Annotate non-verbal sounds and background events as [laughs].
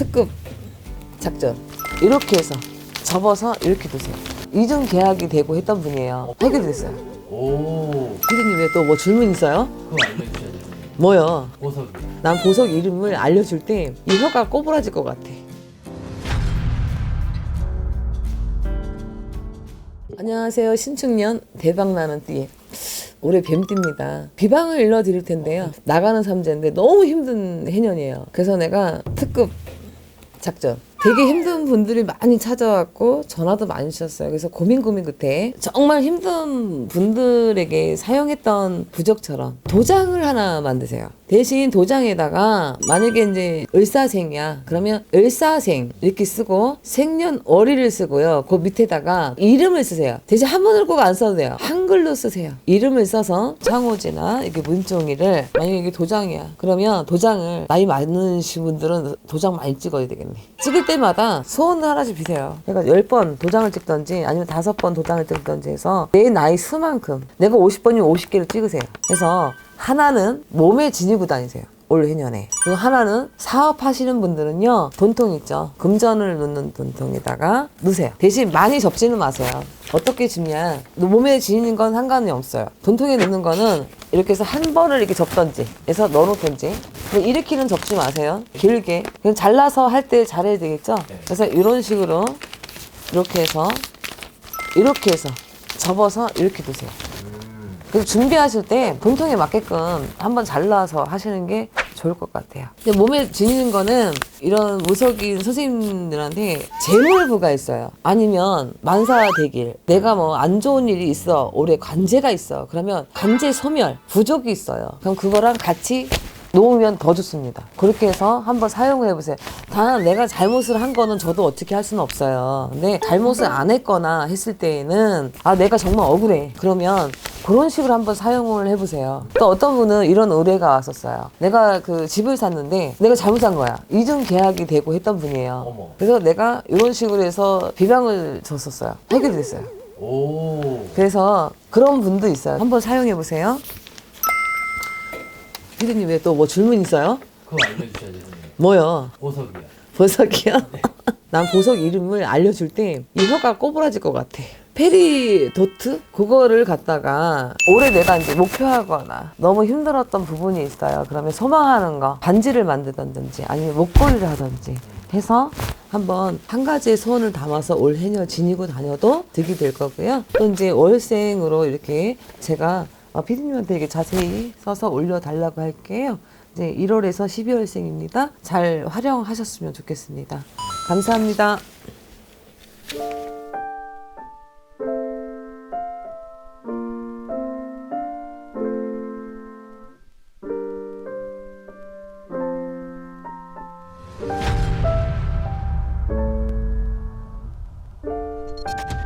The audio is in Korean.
특급 작전 이렇게 해서 접어서 이렇게 두세요. 이중 계약이 되고 했던 분이에요. 해결됐어요. 오, 피디님 왜 또 뭐 질문 있어요? 그거 알려주셔야 돼요. 뭐요? 보석이. 난 보석 이름을 알려줄 때 이 혀가 꼬부라질 것 같아. 안녕하세요. 신축년 대박나는 띠. 올해 뱀띠입니다. 비방을 일러드릴 텐데요. 나가는 삼재인데 너무 힘든 해년이에요. 그래서 내가 특급 작전. 되게 힘든 분들이 많이 찾아왔고 전화도 많이 주셨어요. 그래서 고민 고민 끝에 정말 힘든 분들에게 사용했던 부적처럼 도장을 하나 만드세요. 대신 도장에다가 만약에 이제 을사생이야. 그러면 을사생 이렇게 쓰고 생년월일을 쓰고요. 그 밑에다가 이름을 쓰세요. 대신 한문을 꼭 안 써도 돼요. 한글로 쓰세요. 이름을 써서 창호지나 이렇게 문종이를 만약에 이게 도장이야. 그러면 도장을 나이 많으신 분들은 도장 많이 찍어야 되겠네. 찍을 때 마다 소원을 하나씩 비세요. 그러니까 10번 도장을 찍던지 아니면 5번 도장을 찍던지 해서 내 나이 수만큼 내가 50번이면 50개를 찍으세요. 그래서 하나는 몸에 지니고 다니세요. 올 해년에. 그리고 하나는 사업하시는 분들은요, 돈통 있죠. 금전을 넣는 돈통에다가 넣으세요. 대신 많이 접지는 마세요. 어떻게 집냐. 몸에 지니는 건 상관이 없어요. 돈통에 넣는 거는 이렇게 해서 한 번을 이렇게 접던지, 해서 넣어놓던지. 일으키는 접지 마세요. 길게. 그냥 잘라서 할 때 잘해야 되겠죠? 그래서 이런 식으로 이렇게 해서, 이렇게 해서 접어서 이렇게 두세요. 그래서 준비하실 때 본통에 맞게끔 한번 잘라서 하시는 게 좋을 것 같아요. 근데 몸에 지니는 거는 이런 무속인 선생님들한테 재물부가 있어요. 아니면 만사 대길. 내가 뭐 안 좋은 일이 있어. 올해 관제가 있어. 그러면 관제 소멸, 부족이 있어요. 그럼 그거랑 같이 놓으면 더 좋습니다. 그렇게 해서 한번 사용을 해보세요. 단 내가 잘못을 한 거는 저도 어떻게 할 수는 없어요. 근데 잘못을 안 했거나 했을 때에는 아 내가 정말 억울해. 그러면 그런 식으로 한번 사용을 해보세요. 또 어떤 분은 이런 의뢰가 왔었어요. 내가 그 집을 샀는데 내가 잘못한 거야. 이중 계약이 되고 했던 분이에요. 어머. 그래서 내가 이런 식으로 해서 비방을 줬었어요. 해결됐어요. 오, 그래서 그런 분도 있어요. 한번 사용해 보세요. 피디님 왜 또 뭐 질문 있어요? 그거 알려주셔야 돼요. 뭐요? 보석이야. 보석이요? [laughs] 난 보석 이름을 알려줄 때 이 혀가 꼬부라질 것 같아. 페리도트? 그거를 갖다가 올해 내가 이제 목표하거나 너무 힘들었던 부분이 있어요. 그러면 소망하는 거 반지를 만들던지 아니면 목걸이를 하던지 해서 한번 한 가지의 소원을 담아서 올 해녀 지니고 다녀도 득이 될 거고요. 또 이제 월생으로 이렇게 제가 어, 피디님한테 이렇게 자세히 써서 올려달라고 할게요. 이제 1월에서 12월생입니다. 잘 활용하셨으면 좋겠습니다. 감사합니다. you